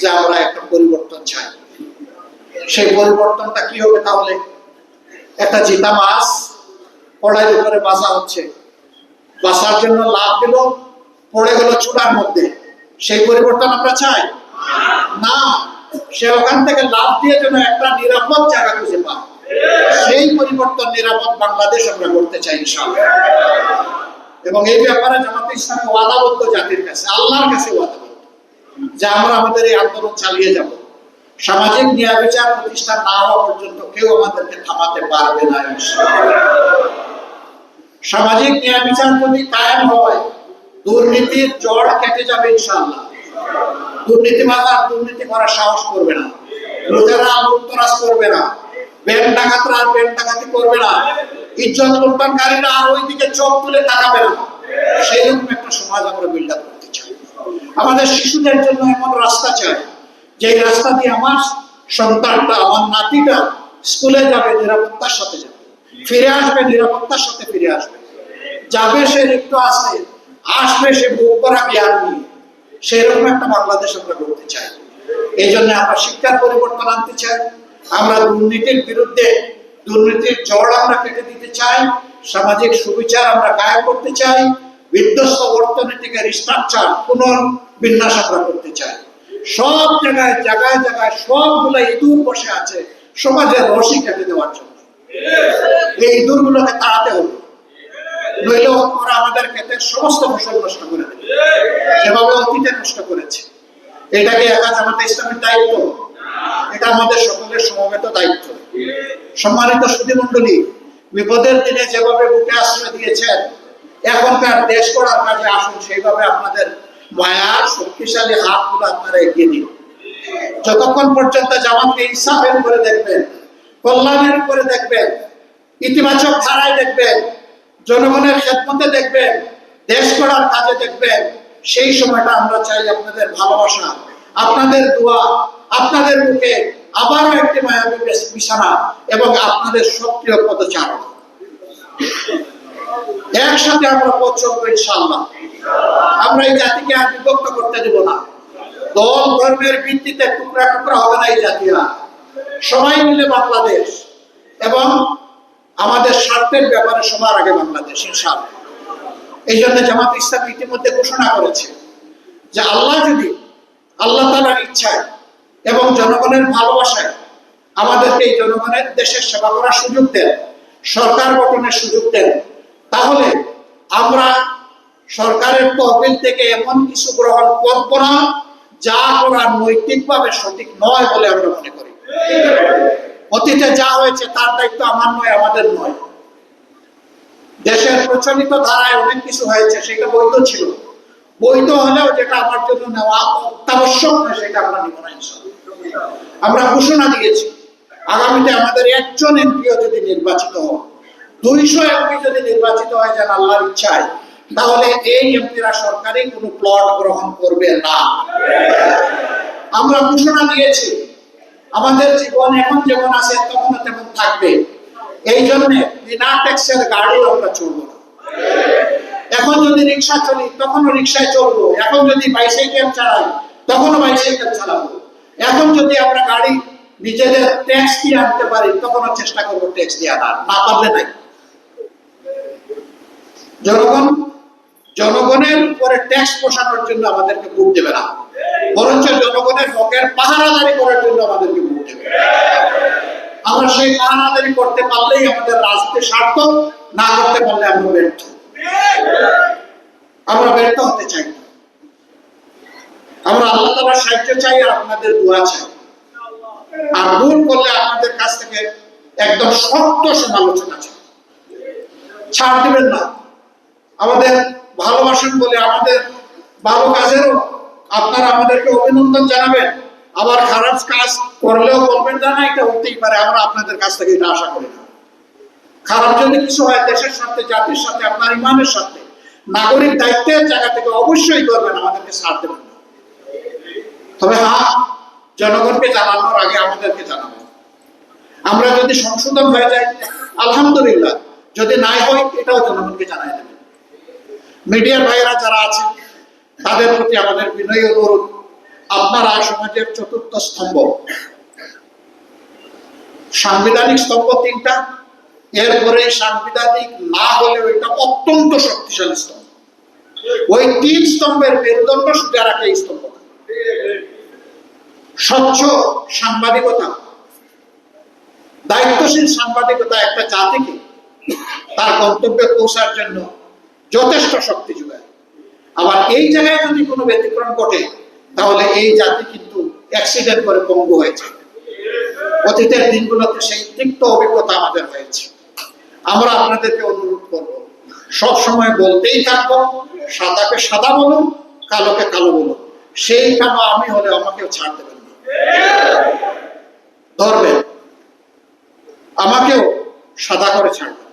যে আমরা একটা পরিবর্তন চাই সেই পরিবর্তনটা কি হবে তাহলে? একটা জিতা মাছ কড়াইয়ের উপরে বাসা হচ্ছে। বাসার জন্য লাভ দিল পড়ে গেল চূড়ার মধ্যে। সেই পরিবর্তন আমরা চাই? না। সে ওখান থেকে লাভ দিয়ে যেন একটা নিরাপদ জায়গা খুঁজে পায়। সেই পরিবর্তন নিরাপদ বাংলাদেশ আমরা করতে চাই এবং এই ব্যাপারে জামাতে ইসলামে ওয়াদাবদ্ধ জাতির কাছে, আল্লাহর কাছে ওয়াদাবদ্ধ। যে আমরা আমাদের এই আন্দোলন চালিয়ে যাব। সামাজিক ন্যায় বিচার প্রতিষ্ঠান না হওয়া পর্যন্ত কেউ আমাদেরকে থামাতে পারবে না সামাজিক ন্যায় বিচার যদি কায়েম হয়, দুর্নীতির জড় কেটে যাবে, ইনশাআল্লাহ। দুর্নীতিবাজ আর দুর্নীতি করার সাহস করবে না। লুটেরা, লুটতরাজ করবে না। ব্যাংক ডাকাতরা আর ব্যাংক ডাকাতি করবে না। ইজ্জত আর ওই দিকে চোখ তুলে তাকাবে না। সেই রকম একটা সমাজ আমরা বিল্ড আমাদের শিশুদের জন্য এমন রাস্তা চাই যে রাস্তা দিয়ে আমার সন্তানটা, আমার নাতিটা স্কুলে যাবে, নিরাপত্তার সাথে যাবে, ফিরে আসবে, নিরাপত্তার সাথে ফিরে আসবে। যাবে সে একটু আসবে আসবে সে বুক করা জ্ঞান নিয়ে। সেরকম একটা বাংলাদেশ আমরা করতে চাই। এই জন্য আমরা শিক্ষার পরিবর্তন আনতে চাই। আমরা দুর্নীতির বিরুদ্ধে, দুর্নীতির জড় আমরা কেটে দিতে চাই। সামাজিক সুবিচার আমরা কায়েম করতে চাই। বিধ্বস্ত অর্থনীতিকে রিস্ট্রাকচার পুনর্বিন্যাস আমরা করতে চাই সব জায়গায় জায়গায় জায়গায় সবগুলো ইঁদুর বসে আছে সমাজের রশি কেটে দেওয়ার জন্য। এই ইঁদুরগুলোকে তাড়াতে হবে। নইলে ওরা আমাদের সমস্ত ফসল নষ্ট করে দেবে। যেভাবে অতীতে নষ্ট করেছে। ইসলামের দায়িত্ব? এটা আমাদের সকলের সমবেত দায়িত্ব। সম্মানিত সুধী মন্ডলী বিপদের দিনে যেভাবে বুকে আশ্রয় দিয়েছেন এখনকার দেশ করার কাজে আসুন, সেইভাবে আপনাদের মায়ার শক্তিশালী হাতগুলো আপনারা এগিয়ে দিন। যতক্ষণ পর্যন্ত জামাতকে ইনসাফের উপরে দেখবেন, কল্যাণের উপরে দেখবেন, ইতিবাচক ধারায় দেখবেন, জনগণের খেদমতে দেখবেন, দেশ করার কাজে দেখবেন, সেই সময়টা আমরা চাই আপনাদের ভালোবাসা, আপনাদের দোয়া, আপনাদের মুখে আবারও একটি মায়াবী বিছানা এবং আপনাদের সক্রিয় পদচারণ। একসাথে আমরা পথ চলবো ইনশাআল্লাহ। আমরা এই জাতিকে আর বিভক্ত করতে দেব না। দল ধর্মের ভিত্তিতে টুকরা টুকরা হবে না এই জাতি আর সবাই মিলে বাংলাদেশ এবং আমাদের স্বার্থের ব্যাপারে সবার আগে বাংলাদেশ, ইনশাআল্লাহ। এই জন্য জামাত ইসলাম ইতিমধ্যে ঘোষণা করেছে যে আল্লাহ যদি আল্লাহ তালার ইচ্ছায় এবং জনগণের ভালোবাসায় আমাদেরকে এই জনগণের দেশের সেবা করার সুযোগ দেন, সরকার গঠনের সুযোগ দেন তাহলে আমরা সরকারের তহবিল থেকে এমন কিছু গ্রহণ করব না, যা করার নৈতিকভাবে সঠিক নয় বলে আমরা মনে করি। অতীতে যা হয়েছে তার দায়িত্ব আমার নয়, আমাদের নয়। দেশের প্রচলিত ধারায় অনেক কিছু হয়েছে, সেটা বৈধ ছিল। বৈধ হলেও যেটা আমার জন্য নেওয়া অত্যাবশ্যক নয়, সেটা আমরা নিব না আমরা ঘোষণা দিয়েছি, আগামীতে আমাদের একজন এমপিও যদি নির্বাচিত হয় দুইশো এমপি যদি নির্বাচিত হয় আল্লাহর ইচ্ছায়, তাহলে এই এমপিরা কোনো প্লট গ্রহণ করবে না। আমরা ঘোষণা দিয়েছি, আমাদের জীবন এখন যেমন আছে, তখনও তেমন থাকবে। এই জন্য বিনা ট্যাক্সের গাড়ি আমরা চলবো এখন যদি রিক্সা চলি, তখনও রিক্সায় চলবো। এখন যদি বাইসাইকেল চালাই, তখনও বাইসাইকেল চালাবো। এখন যদি আমরা গাড়ি নিজেদের ট্যাক্স দিয়ে আনতে পারি, তখনও চেষ্টা করব ট্যাক্স দিয়ে আনার। না পারলে নাই। জনগণ, জনগণের উপরে ট্যাক্স পোষানোর জন্য আমাদেরকে ভোট দেবে না। বরঞ্চ জনগণের হকের পাহারাদারি করার জন্য আমাদেরকে ভোট দেবে। আমরা সেই পাহারাদারি করতে পারলেই আমাদের রাজনীতি সার্থক, না করতে পারলে আমরা ব্যর্থ। আমরা ব্যর্থ হতে চাই। আমরা আল্লাহ তালার সাহায্য চাই আর আপনাদের দোয়া চাই। আর ভুল করলে আপনাদের কাছ থেকে একদম শক্ত সমালোচনা চাই। ছাড় দিবেন না। আমাদের ভালোবাসেন বলে আমাদের ভালো কাজেরও আপনারা আমাদেরকে অভিনন্দন জানাবেন। আবার খারাপ কাজ করলেও বলবেন না, এটা হতেই পারে, আমরা আপনাদের কাছ থেকে এটা আশা করি না। খারাপ যদি কিছু হয়, দেশের সাথে, জাতির সাথে, আপনার ইমানের সাথে, নাগরিক দায়িত্বের জায়গা থেকে অবশ্যই করবেন, আমাদেরকে ছাড় দেবেন না। তবে হ্যাঁ জনগণকে জানানোর আগে আমাদেরকে জানাবেন। আমরা যদি সংশোধন হয়ে যাই, আলহামদুলিল্লাহ, যদি নাই হয়, এটাও জনগণকে জানাই দেবেন। মিডিয়ার ভাইয়েরা যারা আছেন, তাদের প্রতি আমাদের বিনয়ী অনুরোধ। আপনারা সমাজের চতুর্থ স্তম্ভ। সাংবিধানিক স্তম্ভ তিনটা, এরপরে সাংবিধানিক না হলেও এটা অত্যন্ত শক্তিশালী স্তম্ভ। ওই তিন স্তম্ভের মেরুদণ্ড সোজা রাখে এই স্তম্ভটা স্বচ্ছ সাংবাদিকতা। দায়িত্বশীল সাংবাদিকতা একটা জাতিকে তার গন্তব্যে পৌঁছার জন্য যথেষ্ট শক্তি যোগায়। আবার এই জায়গায় যদি কোনো ব্যতিক্রম ঘটে, তাহলে এই জাতি কিন্তু অ্যাক্সিডেন্ট করে পঙ্গু হয়েছে। অতীতের দিনগুলোতে সেই তিক্ত অভিজ্ঞতা আমাদের হয়েছে। আমরা আপনাদেরকে অনুরোধ করব সব সময় বলতেই থাকব, সাদাকে সাদা বলুন, কালোকে কালো বলুন। সেই কালো আমি হলে আমাকেও ছাড় দেবেন না ধরবেন। আমাকেও সাদা করে ছাড়বেন।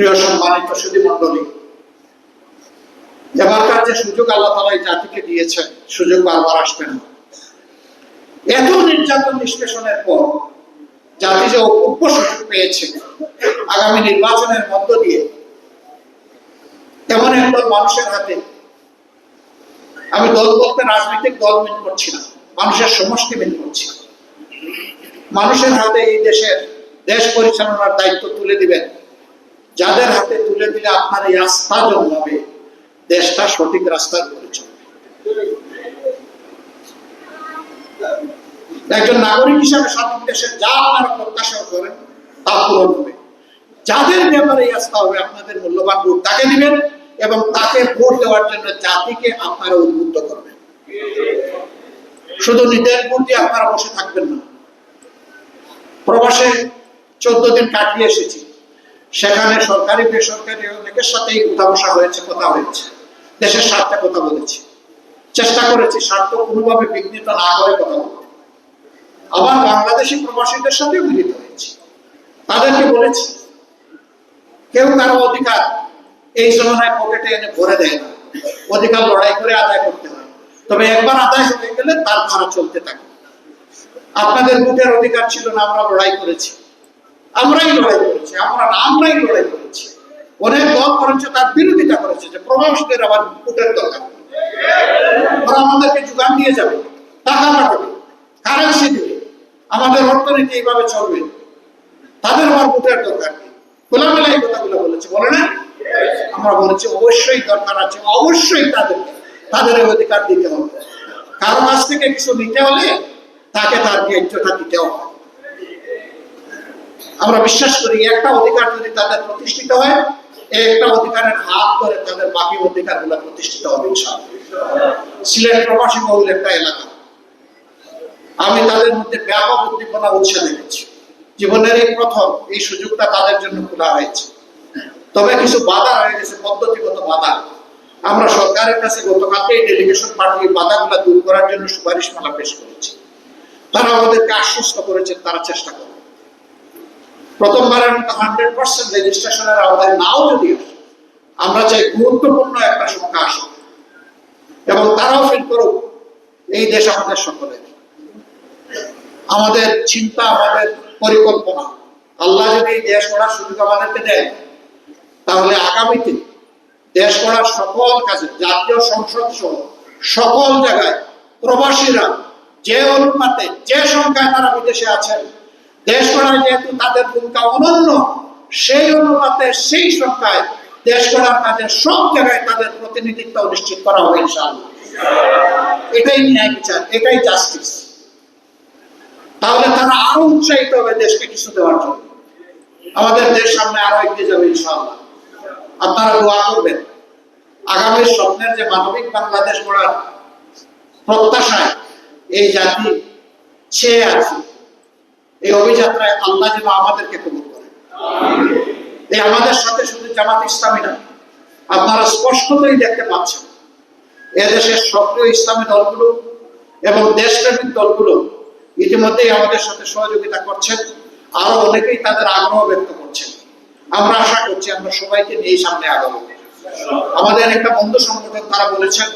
প্রিয় সম্মানিত সুদী মন্ডলী এবারকার যে সুযোগ আল্লাহ তালা এই জাতিকে দিয়েছেন, সুযোগ বারবার আসবে না। এত নির্যাতন নিষ্পেষণের পর জাতি যে অপূর্ব সুযোগ পেয়েছে আগামী নির্বাচনের মধ্য দিয়ে, এমন একদল মানুষের হাতে আমি দল বলতে রাজনৈতিক দল মিন করছি না, মানুষের সমষ্টি মিন করছি। মানুষের হাতে এই দেশের দেশ পরিচালনার দায়িত্ব তুলে দিবেন যাদের হাতে তুলে দিলে আপনার এই আস্থা জন্মাবে, দেশটা সঠিক রাস্তার উপরে একজন নাগরিক হিসাবে স্বাধীন দেশের যা আপনারা প্রত্যাশা করেন, তা পূরণ হবে। যাদের ব্যাপারে আস্থা হবে, আপনাদের মূল্যবান ভোট তাকে দিবেন এবং তাকে ভোট দেওয়ার জন্য জাতিকে আপনারা উদ্বুদ্ধ করবেন। শুধু নিজের ভোট দিয়ে আপনারা বসে থাকবেন না। প্রবাসে চোদ্দ দিন কাটিয়ে এসেছি। সেখানে সরকারি, বেসরকারি অনেকের সাথেই উঠা বসা হয়েছে, কথা হয়েছে। দেশের স্বার্থে কথা বলেছি। চেষ্টা করেছি স্বার্থ কোনোভাবে বিঘ্নিত না করে কথা বলতে আবার বাংলাদেশি প্রবাসীদের সাথে মিলিত হয়েছি। তাদেরকে বলেছি, কেউ কারও অধিকার এই জমানায় পকেটে এনে ভরে দেয় না। অধিকার লড়াই করে আদায় করতে হয়। তবে একবার আদায় হয়ে গেলে তার ধারা চলতে থাকে। আপনাদের ভোটের অধিকার ছিল না, আমরা লড়াই করেছি। আমরাই লড়াই করেছি, আমরা না, আমরাই লড়াই করেছি। অনেক দল করেছে তার বিরোধিতা করেছে যে প্রবাসীদের আবার ভোটের দরকার। ওরা আমাদেরকে যোগান দিয়ে যাবে, টাকা পাঠাবে কারেন্সি দেবে। আমাদের অর্থনীতি এইভাবে চলবে। তাদের আবার ভোটের দরকার নেই খোলামেলা এই কথাগুলো বলেছে, বলে না? আমরা বলেছি অবশ্যই দরকার আছে, অবশ্যই তাদের তাদের অধিকার দিতে হবে। কারও কাছ থেকে কিছু নিতে হলে তাকে তার ন্যায্যটা দিতে হবে। আমরা বিশ্বাস করি একটা অধিকার যদি তাদের প্রতিষ্ঠিত হয়, একটা অধিকারের হাত ধরে তাদের বাকি অধিকারগুলো প্রতিষ্ঠিত হবে সিলেট প্রবাসী বহুল একটা এলাকা। আমি তাদের মধ্যে ব্যাপক উদ্দীপনা উৎসাহ দেখেছি। জীবনের এই প্রথম এই সুযোগটা তাদের জন্য খোলা হয়েছে। তবে কিছু বাধা হয়ে গেছে, পদ্ধতিগত বাধা। আমরা সরকারের কাছে গতকালকে এই ডেলিগেশন পাঠিয়ে বাধাগুলো দূর করার জন্য সুপারিশমালা পেশ করেছি। তারা আমাদেরকে আশ্বস্ত করেছেন, তারা চেষ্টা করবে প্রথমবারের মতো হান্ড্রেড পার্সেন্ট রেজিস্ট্রেশনের আওতায় নাও যদি আসে, আমরা চাই গুরুত্বপূর্ণ একটা সংখ্যা আসে এবং তারাও ফিল করুক, এই দেশ আমাদের সকলের আমাদের চিন্তা, আমাদের পরিকল্পনা, আল্লাহ যদি দেশ গড়ার সুযোগ আমাদেরকে দেয়, তাহলে আগামীতে দেশ গড়ার সকল কাজে, জাতীয় সংসদ সহ সকল জায়গায় প্রবাসীরা যে অনুপাতে, যে সংখ্যায় তারা বিদেশে আছেন দেশ গড়ায় যেহেতু তাদের ভূমিকা অনন্য, সেই অনুপাতে সেই সংখ্যায় দেশ গড়ার কাজে সব জায়গায় তাদের প্রতিনিধিত্ব নিশ্চিত করা হবে এটাই ন্যায় বিচার, এটাই জাস্টিস তাহলে তারা আরও উৎসাহিত হবে দেশকে কিছু দেওয়ার জন্য। আমাদের দেশ সামনে আরও এগিয়ে যাবে ইনশাআল্লাহ। আপনারা দোয়া করবেন। আগামী স্বপ্নের যে মানবিক বাংলাদেশ গড়ার প্রত্যাশায় এই জাতি ছেয়ে আছে। এই অভিযাত্রায় আল্লাহ যেন আমাদেরকে কবুল করে এই আমাদের সাথে শুধু জামাত ইসলামী না, আপনারা স্পষ্টতই দেখতে পাচ্ছেন, এদেশের সক্রিয় ইসলামী দলগুলো এবং দেশপ্রেমিক দলগুলো ইতিমধ্যেই আমাদের সাথে সহযোগিতা করছেন, আরও অনেকেই তাদের আগ্রহ ব্যক্ত করছেন। আমরা আশা করছি আমরা সবাইকে নিয়ে সামনে আগাবো। আমাদের একটা বন্ধু সংগঠন তারা বলেছেন,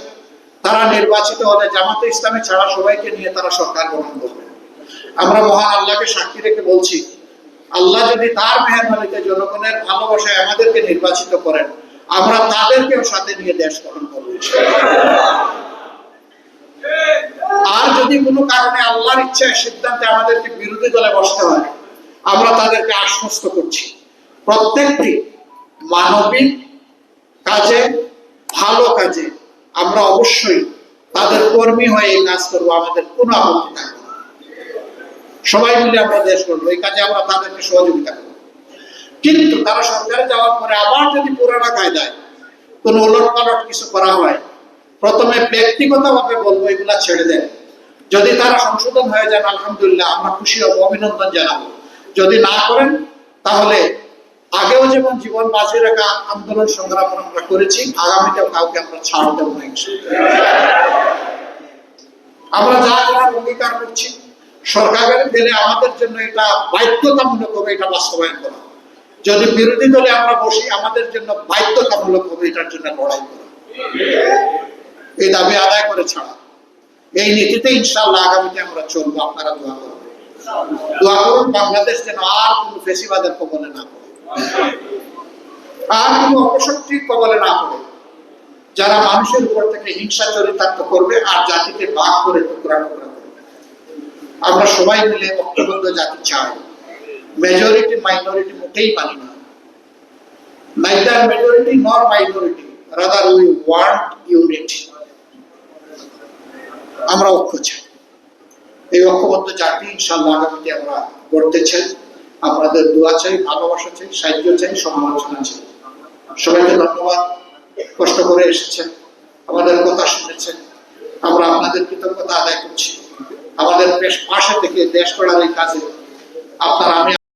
তারা নির্বাচিত হলে জামাতে ইসলামী ছাড়া সবাইকে নিয়ে তারা সরকার গঠন করবে। আমরা মহান আল্লাহকে সাক্ষী রেখে বলছি, আল্লাহ যদি তার মেহরবানিতে জনগণের ভালোবাসায় আমাদেরকে নির্বাচিত করেন, আমরা তাদেরকেও সাথে নিয়ে দেশ গঠন করব আর যদি কোনো কারণে আল্লাহর ইচ্ছায় সিদ্ধান্তে আমাদেরকে বিরোধী দলে বসতে হয়, আমরা তাদেরকে আশ্বস্ত করছি প্রত্যেকটি মানবিক কাজে, ভালো কাজে আমরা অবশ্যই তাদের কর্মী হয়ে এই কাজ করব, আমাদের কোনো আপত্তি থাকবে। সবাই মিলে আমরা দেশ করব। এই কাজে আমরা তাদেরকে সহযোগিতা করব। কিন্তু তারা সরকারে যাওয়ার পরে আবার যদি পুরানা কায়দায় কোনো উলট পালট কিছু করা হয়, প্রথমে ব্যক্তিগতভাবে বলব এগুলা ছেড়ে দেন। যদি তারা সংশোধন হয়ে যান, আলহামদুলিল্লাহ, আমরা খুশি হব, অভিনন্দন জানাব। যদি না করেন, তাহলে আগেও যেমন জীবন বাঁচিয়ে রাখা আন্দোলন সংগ্রাম আমরা করেছি, আগামীতেও কাউকে আমরা ছাড় দেবো না আমরা যা করার অঙ্গীকার করছি সরকারের দিলে আমাদের জন্য এটা বাধ্যতামূলক হবে, এটা বাস্তবায়ন করা। যদি বিরোধী দলে আমরা বসি, আমাদের জন্য বাধ্যতামূলক হবে, এটার জন্য লড়াই করা। এই দাবি আদায় করে ছাড়া। এই নীতিতে ইনশাআল্লাহ আগামীতে আমরা চলবো, আপনারা দোয়া করবেন দোয়া করুন বাংলাদেশ যেন আর কোনো ফেসিবাদের কবলে না পড়ে। আর কোনো অপশক্তির কবলে না পড়ে। যারা মানুষের উপর থেকে হিংসা চরিতার্থ করবে আর জাতিকে ভাগ করে টুকরা টুকরা আমরা সবাই মিলে ঐক্যবদ্ধ জাতি চাই। মেজরিটি মাইনরিটি মোটেই মানি না। মেজরিটি নর মাইনরিটি রাদার উই ওয়ান্ট আমরা ঐক্য চাই। এই ঐক্যবদ্ধ জাতি ইনশাল্লাহ আগামীতে আমরা চাই। আপনাদের দোয়া চাই, ভালোবাসা চাই, সাহায্য চাই, সমালোচনা চাই। সবাইকে ধন্যবাদ। কষ্ট করে এসেছেন। আমাদের কথা শুনেছেন। আমরা আপনাদের কৃতজ্ঞতা আদায় করছি। আমাদের পাশে থেকে দেশ করার কাজে আপনারা আমি